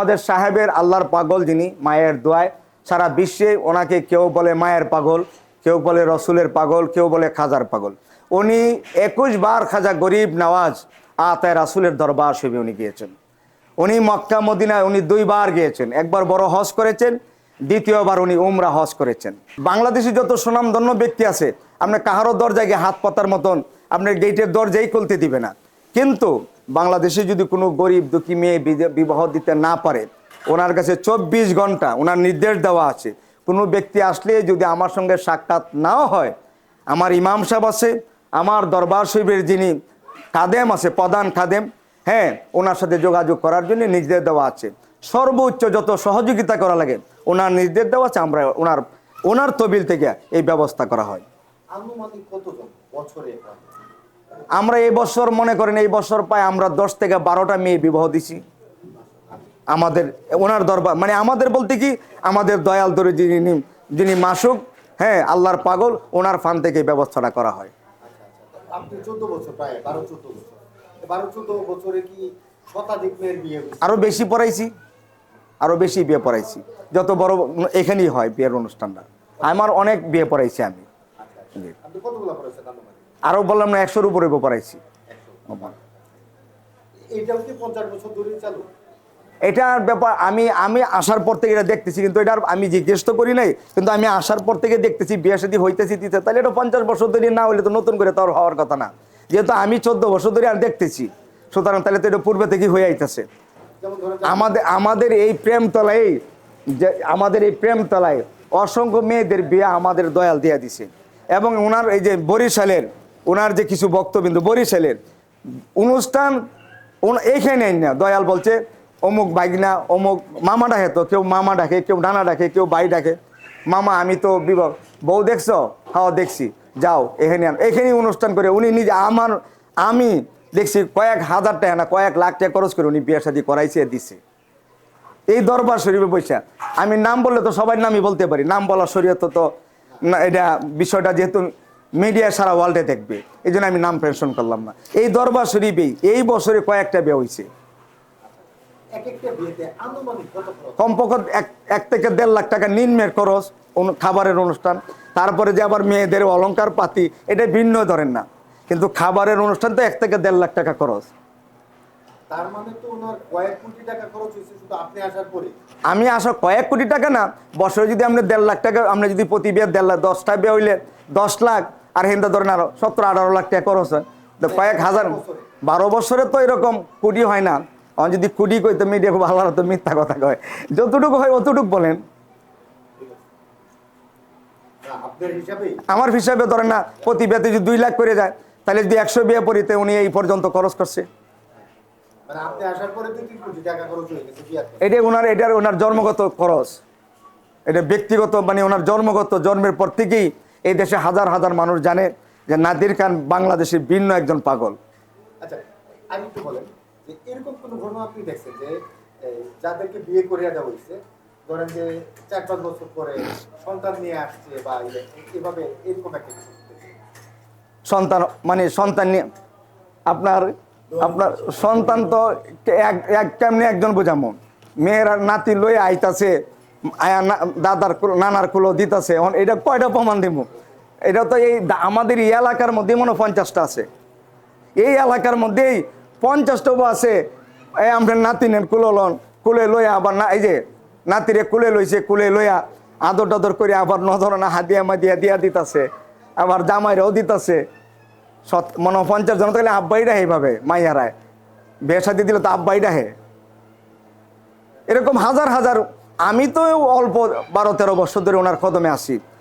আমাদের সাহেবের আল্লাহর পাগল যিনি, মায়ের দোয়ায় সারা বিশ্বে ওনাকে কেউ বলে মায়ের পাগল, কেউ বলে রসুলের পাগল, কেউ বলে খাজার পাগল। উনি একুশ বার খাজা গরিব নওয়াজ আতায় রাসুলের দরবার শরীফে উনি গিয়েছেন। উনি মক্কা, মদিনায় উনি দুইবার গিয়েছেন। একবার বড় হজ করেছেন, দ্বিতীয়বার উনি উমরা হজ করেছেন। বাংলাদেশি যত সুনামধন্য ব্যক্তি আছে আপনার কাহারও দরজায় গিয়ে হাত পাতার মতন, আপনার গেটের দরজাই খুলতে দিবে না। কিন্তু বাংলাদেশে যদি কোনো গরিব দুঃখী মেয়ে বিবাহ দিতে না পারে, ওনার কাছে চব্বিশ ঘণ্টা ওনার নির্দেশ দেওয়া আছে। কোনো ব্যক্তি আসলে যদি আমার সঙ্গে সাক্ষাৎ নাও হয়, আমার ইমাম সাহেব আছে, আমার দরবার শরীফের যিনি কাদেম আছে, প্রধান কাদেম হ্যাঁ ওনার সাথে যোগাযোগ করার জন্য নির্দেশ দেওয়া আছে। সর্বোচ্চ যত সহযোগিতা করা লাগে, ওনার নির্দেশ দেওয়া আছে, আমরা ওনার ওনার তবিল থেকে এই ব্যবস্থা করা হয়। কতজন বছরে? আমরা এই বছর মনে করেন এই বছর প্রায় আমরা দশ থেকে বারোটা মেয়ে বিবাহ দিছি। আমাদের ওনার দরবার মানে আমাদের বলতে কি আমাদের দয়াল ধরে যিনি যিনি মাসুক হ্যাঁ আল্লাহর পাগল ওনার ফান থেকে ব্যবস্থাটা করা হয়। আচ্ছা আচ্ছা আরও বেশি পড়াইছি আরও বেশি বিয়ে পড়াইছি। যত বড় এখানেই হয় বিয়ের অনুষ্ঠানটা। আমার অনেক বিয়ে পড়াইছি আমি। আরও বললাম না একশোর উপরে পড়াইছি এটার ব্যাপার আমি আমি আসার পর থেকে এটা দেখতেছি কিন্তু এটার আমি জিজ্ঞেস তো করি নাই কিন্তু আমি আসার পর থেকে দেখতেছি বিয়ে সাথে হইতেছি দিতে তাহলে এটা পঞ্চাশ বছর ধরে না হলে তো নতুন করে তো আর হওয়ার কথা না। যেহেতু আমি চোদ্দ বছর ধরে আর দেখতেছি সুতরাং তাহলে তো এটা পূর্বে থেকে হয়ে আইতেছে। আমাদের আমাদের এই প্রেমতলায় যে আমাদের এই প্রেমতলায় অসংখ্য মেয়েদের বিয়ে আমাদের দয়াল দিয়া দিছে। এবং ওনার এই যে বরিশালের ওনার যে কিছু বক্তবিন্দু বরিশালের অনুষ্ঠান এইখানে না। দয়াল বলছে, অমুক বাইগনা অমুক মামা ডাকে তো, কেউ মামা ডাকে, কেউ ডানা ডাকে, কেউ বাই ডাকে। মামা, আমি তো বিবাহ, বউ দেখছ? হ্যাঁ দেখছি। যাও, এখানে। এখানেই অনুষ্ঠান করে উনি নিজে আমার, আমি দেখছি কয়েক হাজার টাকা না, কয়েক লাখ টাকা খরচ করে উনি বিয়ে শাদী করাইছে, দিছে। এই দরবার শরীফে বৈশা আমি নাম বললে তো সবাই নামই বলতে পারি। নাম বলা শরীয়ত তো না, এটা বিষয়টা যেহেতু মিডিয়া সারা ওয়ার্ল্ডে দেখবে। এই জন্য আমি নাম পেনশন করলাম না। এই দরবার শরীফেই এই বছরে কয়েকটা বিয়ে হয়েছে। কমপক্ষে এক থেকে দেড় লাখ টাকা নিম্নের খরচ খাবারের অনুষ্ঠান। তারপরে যে আবার মেয়েদের অলংকার পাতি এটা ভিন্ন ধরেন না। কিন্তু খাবারের অনুষ্ঠান তো এক থেকে দেড় লাখ টাকা খরচ। মানে আমি আসা কয়েক কোটি টাকা না বছরে যদি আপনি দেড় লাখ টাকা আপনি যদি প্রতি বিয়ে দেড় লাখ দশটা বিয়ে হইলে দশ লাখ আর হিন্দা ধরেন আরও সতেরো আঠারো লাখ টাকা খরচ হয়। তো কয়েক হাজার বারো বছরে তো এরকম কুড়ি হয় না। আমার যদি কুড়ি কই তো মিডিয়া খুব ভালো তো মিথ্যা কথা কয়। যতটুকু হয় অতটুকু বলেন। আমার হিসাবে ধরেন না প্রতি বিয়েতে যদি দুই লাখ করে যায় তাহলে যদি একশো বিয়ে পড়িতে উনি এই পর্যন্ত খরচ করছে। মানে কোটি। এটা ওনার এটার ওনার জন্মগত খরচ। এটা ব্যক্তিগত মানে ওনার জন্মগত জন্মের পর থেকেই এই দেশে হাজার হাজার মানুষ জানে যে নাদির খান বাংলাদেশের ভিন্ন একজন পাগল। আচ্ছা আমি একটু বলেন যে এরকম কোনো ঘটনা আপনি দেখছেন যে যাদেরকে বিয়ে করিয়া দেওয়া হয়েছে ধরেন যে চার পাঁচ বছর পরে সন্তান নিয়ে আসছে বা এ- এভাবে এরকম একটা কিছু সন্তান মানে সন্তান নিয়ে আপনার আপনার সন্তান তো এক এক কেমনি একজন বোঝামো? মেয়েরা নাতি লই আইতাছে দাদার নানার কুলো দিতাছে। এখন এটা কয়টা প্রমাণ দিব? এটা তো এই আমাদের এই এলাকার মধ্যে মনে পঞ্চাশটা আছে। এই এলাকার মধ্যেই পঞ্চাশটা আছে। এই আমরা নাতিনের কুলো লন কুলে লইয়া আবার না এই যে নাতিরে কুলে লইছে, কুলে লইয়া আদর টাদর করে আবার নজর না হাদিয়া মাদিয়া দিয়া দিতাছে। আবার জামাইরাও দিতাছে। সৎ মনে পঞ্চাশ জন তাহলে আব্বাই ডাহে এইভাবে মাইয়ারায় বেসা দিয়ে দিলে তো আব্বাই ডাহে এরকম হাজার হাজার আমি তো অল্প বারো তেরো বছর ধরে ওনার কদমে আসি